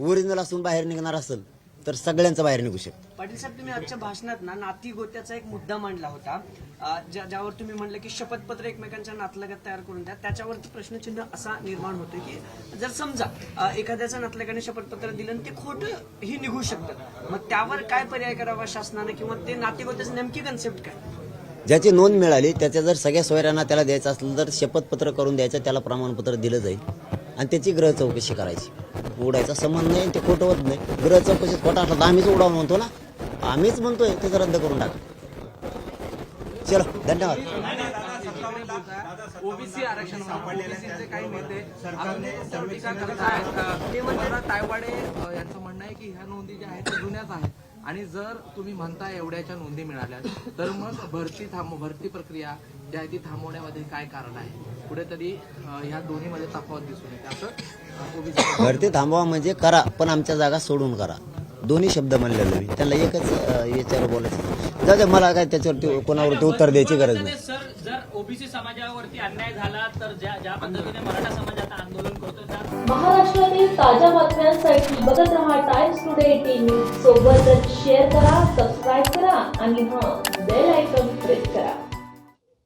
Original असून बाहेर निघणार असेल तर सगळ्यांचं बाहेर निघू शकतं. पाटील साहेब तुम्ही आजच्या भाषणात ना नाती गोत्याचा एक मुद्दा मांडला होता. ज्या- ज्यावर तुम्ही म्हणलं की शपथपत्र एकमेकांच्या नातलगात तयार करून द्या त्याच्यावरती प्रश्नचिन्ह असा निर्माण होतो की जर समजा एखाद्याच्या नातलगाने शपथपत्र दिलं आणि ते खोटं ही निघू शकतं मग त्यावर काय पर्याय करावा शासनाने किंवा ते नाते गोत्याची नेमकी कन्सेप्ट काय? ज्याची नोंद मिळाली त्याच्या जर सगळ्या सोयऱ्यांना त्याला द्यायचं असलं तर शपथपत्र करून द्यायचं त्याला प्रमाणपत्र दिलं जाईल आणि त्याची ग्रह चौकशी करायची. उडायचा संबंध नाही आणि ते खोटं होत नाही. ग्रह चौकशीत खोटा असला तर आम्हीच उडावं म्हणतो ना. आम्हीच म्हणतोय त्याचं रद्द करून टाका. चलो धन्यवाद. ओबीसी आरक्षण ओबीसीचे काही नेते अजून टीका करत आहेत. ते म्हणजे तायवाडे यांचं म्हणणं आहे की ह्या नोंदी ज्या आहेत त्या जुन्याच आहेत. आणि जर तुम्ही म्हणता एवढ्याच्या नोंदी मिळाल्या तर मग भरती थांब भरती प्रक्रिया जी आहे ती थांबवण्यामध्ये काय कारण आहे? कुठेतरी ह्या दोन्हीमध्ये तफावत दिसून येते. असं भरती थांबवा म्हणजे करा पण आमच्या जागा सोडून करा. दोन्ही शब्द म्हणलेलो मी. त्यांना एकच याच्यावर बोलायचं. जाऊ मला काय त्याच्यावरती कोणावरती उत्तर द्यायची गरज नाही. सर जर ओबीसी समाजावरती अन्याय झाला तर ज्या ज्या पद्धतीने मराठा समाज आता आंदोलन करतो महाराष्ट्रातील ताज्या बातम्यांसाठी बघत रहा टाइम्स टुडे टीव्ही सोबतच शेअर करा सबस्क्राईब करा आणि हां बेल आयकॉन